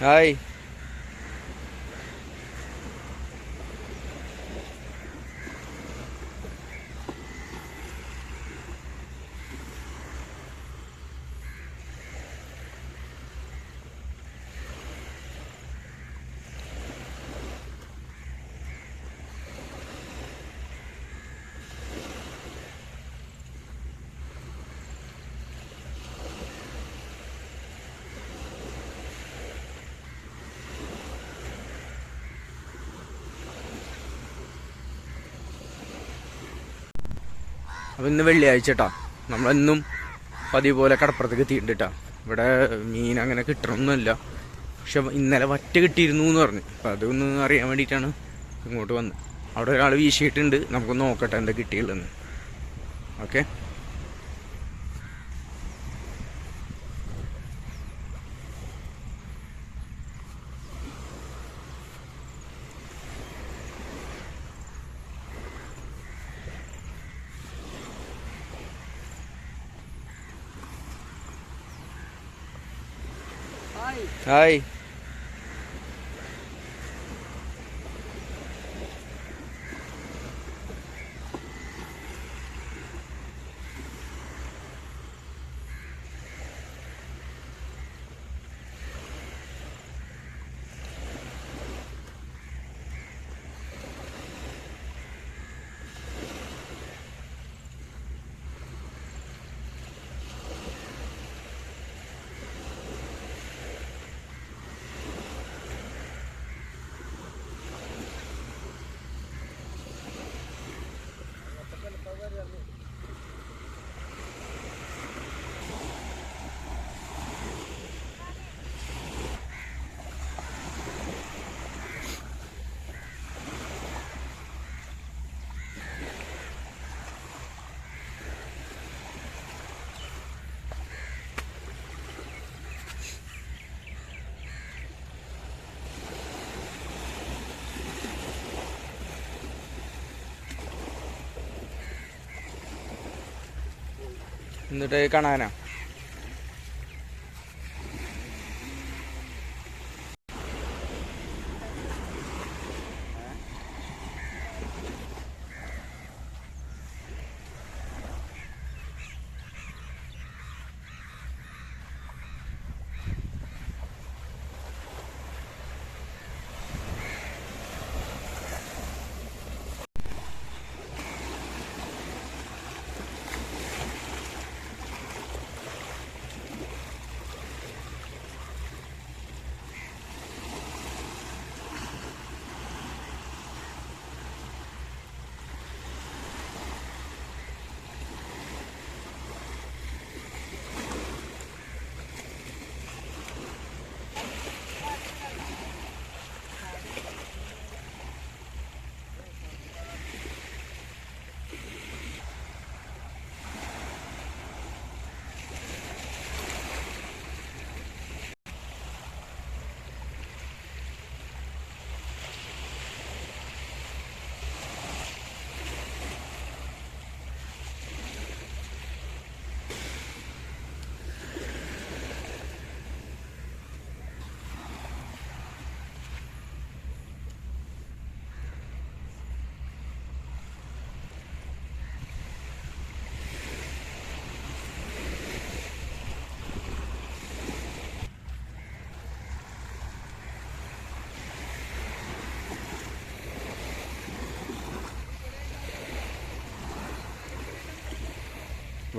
Hi. അപ്പം ഇന്ന് വെള്ളിയാഴ്ച കേട്ടോ നമ്മളെന്നും പതിവ് പോലെ കടപ്പുറത്തേക്ക് എത്തിയിട്ടുണ്ട് കേട്ടോ ഇവിടെ മീൻ അങ്ങനെ കിട്ടണമൊന്നുമില്ല പക്ഷെ ഇന്നലെ വറ്റ കിട്ടിയിരുന്നു എന്ന് പറഞ്ഞു. അപ്പം അതൊന്ന് അറിയാൻ വേണ്ടിയിട്ടാണ് ഇങ്ങോട്ട് വന്നത്. അവിടെ ഒരാൾ വീശിയിട്ടുണ്ട്. നമുക്ക് നോക്കട്ടെ എന്താ കിട്ടിയുള്ളതെന്ന്. ഓക്കെ? Hi. എന്നിട്ട് കാണാനാ?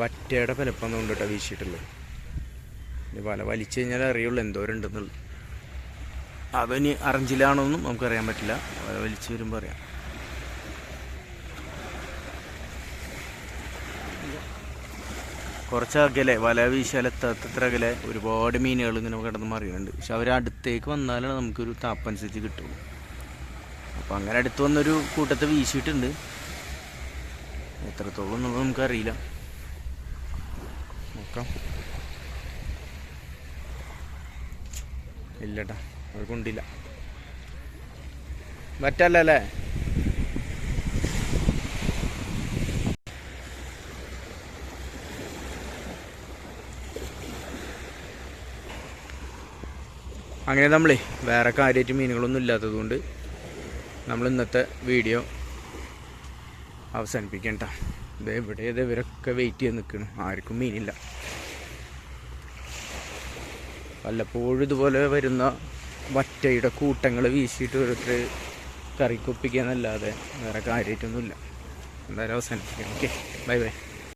വറ്റയുടെ പലപ്പം കൊണ്ടിട്ടാ വീശിയിട്ടുള്ളത്. ഇനി വല വലിച്ചു കഴിഞ്ഞാൽ അറിയുള്ളൂ എന്തോരം ഉണ്ടെന്നുള്ളത് അതിനി അറഞ്ചിലാണോന്നും നമുക്കറിയാൻ പറ്റില്ല. വല വലിച്ചു വരുമ്പോൾ അറിയാം. കുറച്ച് അകലെ വല വീശാൽ എത്താത്തത്ര അകലെ ഒരുപാട് മീനുകൾ ഇങ്ങനെ കിടന്ന് മറിയുന്നുണ്ട്. പക്ഷെ അവർ അടുത്തേക്ക് വന്നാലാണ് നമുക്കൊരു താപ്പനുസരിച്ച് കിട്ടുള്ളൂ. അപ്പം അങ്ങനെ അടുത്ത് വന്നൊരു കൂട്ടത്തെ വീശിയിട്ടുണ്ട്. എത്രത്തോളം എന്നുള്ളത് നമുക്കറിയില്ല. നോക്കാം ഇല്ലട്ടാ അത് കൊണ്ടില്ല. പറ്റല്ലേ അങ്ങനെ നമ്മളേ വേറെ കാര്യമായിട്ട് മീനുകളൊന്നും ഇല്ലാത്തതുകൊണ്ട് നമ്മൾ ഇന്നത്തെ വീഡിയോ അവസാനിപ്പിക്കണ്ട ഇതേ ഇവിടെ ഇതേ ഇവരൊക്കെ വെയിറ്റ് ചെയ്ത് നിൽക്കണം ആർക്കും മീനില്ല വല്ലപ്പോഴും ഇതുപോലെ വരുന്ന വറ്റയുടെ കൂട്ടങ്ങൾ വീശിയിട്ട് ഓരോരുത്തർ കറിക്കൊപ്പിക്കുക എന്നല്ലാതെ വേറെ കാര്യമായിട്ടൊന്നുമില്ല. എന്തായാലും അവസാനിപ്പിക്കാം. Okay bye bye